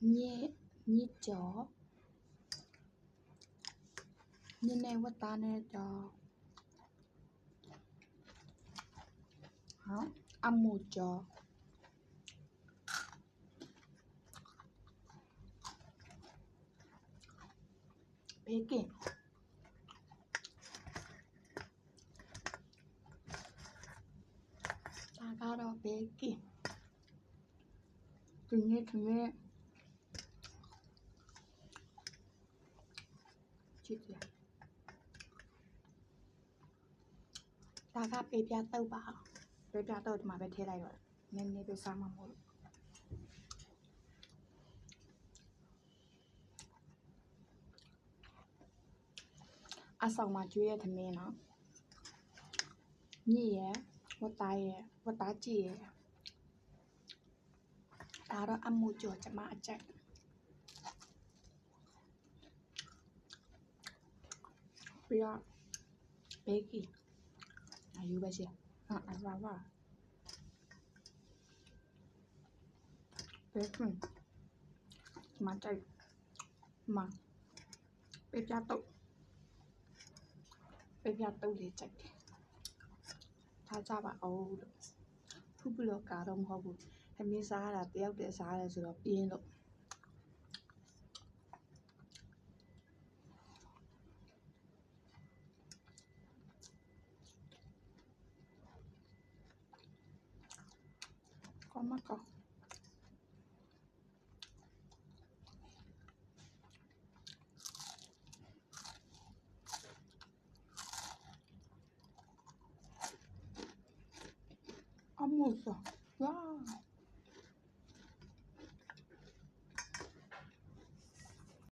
nhé nhé chó. Như này quá ta nè cho đó, âm một chó. Bé kìa. Ta cao đó bé kìa. Từng nghe từng nghe. ကင်ဒီနေ့ဒီနေ့ကြည့်ကြဒါကပေပြတုပ်ပါပေပြတုပ်ဒီမှာပဲထည့်လိုက်တော့နည်းနည်းပဲစားမှာမဟုတ်လို့အဆောင်မှာကျွေးရသမင်းနော်ညစ်ရဝတ်သားရဝတ်သားကြည့်ရဒါတော့အမှုကြောကျမအကြိုက် ပြီးတော့ဘေးကီအယူပဲရှိဟာအလာပါဘေးကီမကြိုက်မပေပြတော့ပေပြတော့လေးကြိုက်တယ်ထားကြပါအောင်လို့ဖူးပြီးတော့ကာတော့မဟုတ်ဘူးအမင်းစားရတာတယောက်တည်းစားရတယ်ဆိုတော့ပြင်းလို့ 까마까. 안 먹었어. 와.